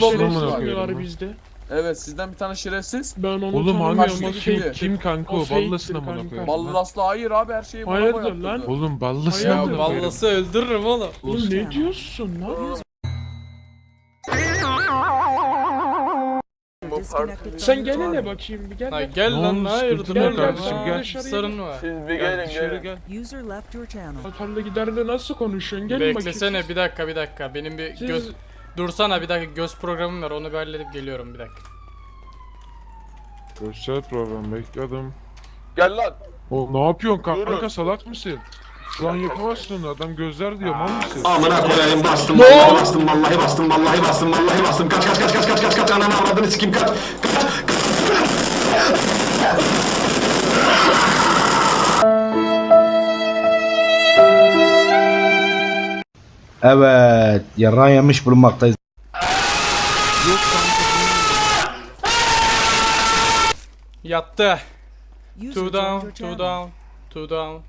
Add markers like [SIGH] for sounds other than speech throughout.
Şerefsiz amına var koyarım. bizde. Evet sizden bir tane şerefsiz. Ben onu Oğlum tanımıyorum. hangisi o kim, şey- kim kanka o o? fake'tir Ballasın amına kanka. koyayım. Ballaslı hayır abi her şeyi bana Hayırdır boyattırdı. lan? Oğlum ballasın Hayır, amına koyarım. Vallası öldürürüm oğlum. Oğlum ne diyorsun lan? Sen gel hele bakayım bir gel. Ha gel. Ne lan ne hayırdır sıkıntı oğlum? kardeşim? Gel. Sorun var. Siz bir Gel gelin dışarı gelin. gel. User left your channel. Atarla giderle nasıl konuşuyorsun? Gelin Beklesene bakayım. bir dakika bir dakika. Benim bir Siz- göz... Dursana bir dakika göz programım var onu bir halledip geliyorum bir dakika. Göster program bekledim. Gel lan. Oğlum ne yapıyorsun kanka, Durun. salak mısın? Şu an yapamazsın adam gözler diyor mal mısın? Amına koyayım bastım vallahi bastım vallahi bastım vallahi bastım vallahi bastım kaç kaç kaç kaç kaç kaç kaç ananı avradını sikim kaç Evet, yarrağı yemiş bulunmaktayız. Yattı. Two down, two down, two down.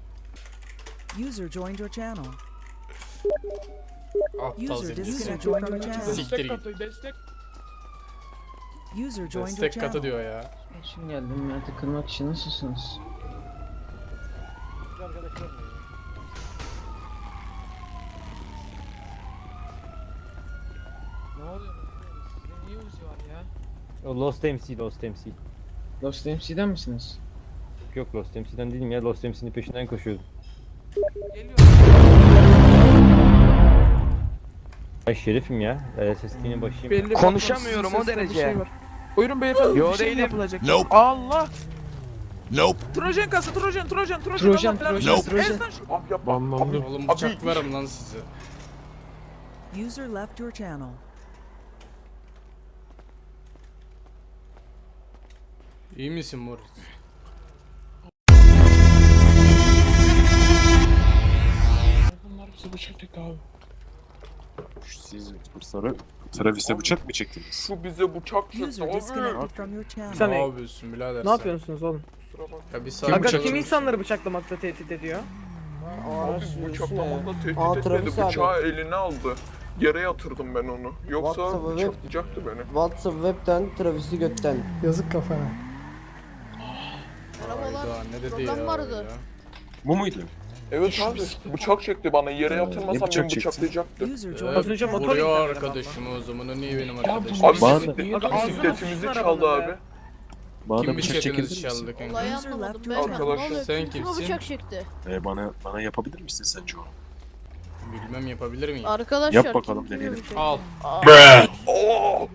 User joined your channel. Aptal User seni. disconnected from your channel. Siktir git. User joined your Destek katı channel. diyor ya. Şimdi geldim ya takılmak için nasılsınız? Ne oluyor? Uzi var ya? Lost MC, Lost MC. Lost MC'den misiniz? Yok Lost MC'den değilim ya, Lost MC'nin peşinden koşuyordum. Ben şerifim ya, SSD'nin başıyım. Belli Konuşamıyorum o derece. Buyurun beyefendi Yo bir şey mi değilim. yapılacak? Nope. Allah! Nope. Trojan kası, Trojan, Trojan, Trojan. Trojan, Allah belanı Trojan, versin. Trojan. Ez lan şu- Banlandım. Oğlum bıçaklarım lan sizi. User left your channel. İyi misin Morris? Bunlar bize bıçak çekti abi. Siz sarı Travis'e bıçak mı çektiniz? Şu bize bıçak çekti User abi. disconnected from your Ne yapıyorsun birader Ne sen? yapıyorsunuz oğlum? Ya bir bıçak Aga kim insanları bıçaklamakla tehdit ediyor? Abi bıçaklamakla tehdit etmedi. Travis abi. Bıçağı eline aldı. Yere yatırdım ben onu. Yoksa WhatsApp'a ver. bıçaklayacaktı beni. WhatsApp webten, Travis'i götten. Yazık kafana. Hayda ne dedi ya? öyle? Bu muydu? Evet abi. Bıçak çekti bana. Yere yatırmasam bıçak beni çekti? bıçaklayacaktı. Joined your channel. vuruyor arkadaşım o zaman o niye benim arkadaşım? Abi Bana- bisiklet- bisikletimizi çaldı abi. Bana Kim da bıçak bıçaklarınızı çekebilir misin? çaldı kanka? Olayı User anlamadım left ben. your channel. Arkadaş, sen Kim kimsin? bıçak çekti? Ee, bana bana yapabilir misin sence onu? Bilmem yapabilir miyim? Arkadaşlar Yap bakalım, kim deneyelim. bıçak- Al. Oo!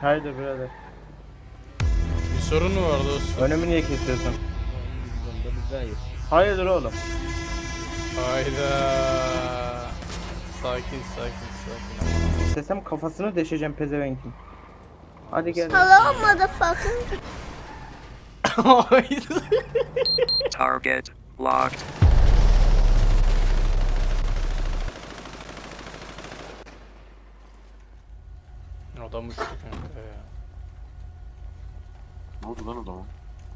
Haydi birader. Bir sorun mu var dostum? Önümü niye kesiyorsun? Hayırdır oğlum? Hayda. Sakin sakin sakin. İstesem kafasını deşeceğim pezevenkin. Hadi gel. Hello motherfucker. [LAUGHS] Hayda. Target locked. Adam uçtu kanka ya. Ne oldu lan adama?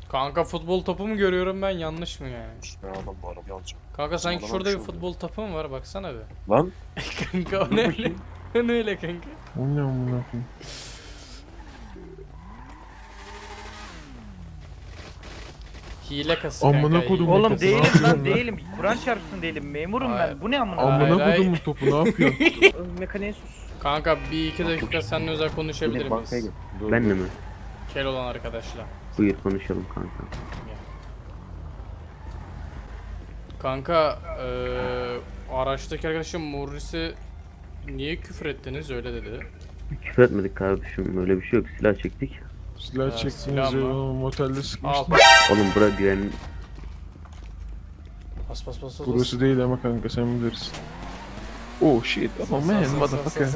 Kanka futbol topu mu görüyorum ben yanlış mı yani? Ben adam bu arabayı alacağım. Kanka sanki Adama şurada bir şey futbol topu mu var baksana bir. [LAUGHS] Lan kanka o ne öyle? [LAUGHS] O ne öyle kanka? O ne amına koyayım? Hile kası Amına kanka. kodum. hile Oğlum değilim lan, yapıyorsun değilim. Kur'an çarpsın değilim. Memurum ben. Bu ne amına? Amına Hayır, kodumun topu ne yapıyorsun? [LAUGHS] Mekaniğe sus. Kanka bir iki dakika seninle özel konuşabilir miyiz? Ben de mi? Kel olan arkadaşla. Buyur konuşalım kanka. Kanka eee araçtaki arkadaşım Morris'e niye küfür ettiniz öyle dedi. Küfür etmedik kardeşim, öyle bir şey yok. Silah çektik. Silah Ya, çektiniz silah ya mı? motelde Al. sıkmıştım. Oğlum bura güven... Bas bas bas bas. Burası değil ama kanka sen bilirsin. Oh shit, oh man, motherfucker.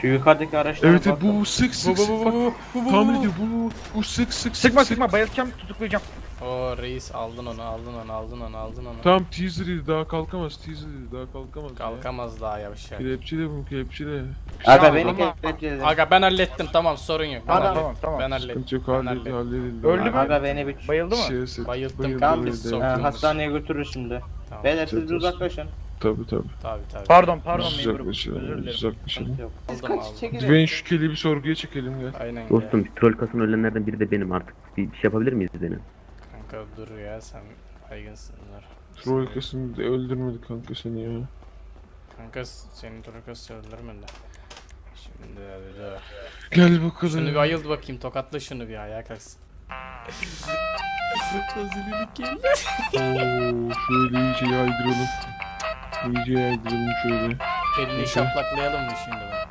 Şu yukarıdaki araçlara Evet evet bu sık Bu sık bu sık bu bak. bu bu bu Tahmin bu. ediyor bu bu sık sık sık Sıkma sık. sıkma bayılacağım tutuklayacağım. O reis aldın onu aldın onu aldın onu aldın onu. Tamam teaser'ıydı daha kalkamaz teaser'ıydı daha kalkamaz. ya. Kalkamaz daha yavaş ya. Kelepçele bu kelepçele. Aga beni Ama- kelepçeledi. Aga ben hallettim tamam sorun yok. Ben Tamam, hallettim. tamam, tamam. Ben hallettim. Sıkıntı yok Ben halledildi hallettim. halledildi. Öldü mü? Aga beni bir Bayıldı mı? Şey, set- Bayılttım, bayıldı, tamam, bayıldı. biz sok- Ha, Okey. hastaneye götürür şimdi. Tamam. Beyler siz Götürsün. uzaklaşın. Tabi tabi. Tabi tabi. Pardon pardon Biz memurum. uzaklaşalım. Özür Biz dilerim. uzaklaşalım. Sıkıntı yok. Siz Aldım, kaç çekilin. Dwayne şu keleği bir sorguya çekelim gel. Aynen ya. Dostum troll kasını ölenlerden biri de benim artık. Bir, bir şey yapabilir miyiz benim? Kanka dur ya sen baygınsın dur. Troikasını da öldürmedik kanka seni ya. Kanka senin Troikası öldürmedi. Şimdi hadi dur. Gel bakalım. Şunu bir ayıldı bakayım tokatla şunu bir ayağa kalksın. Hazırlık gel. Oo, şöyle iyice yaydıralım. İyice yaydıralım şöyle. Elini şaplaklayalım mı şimdi bunu?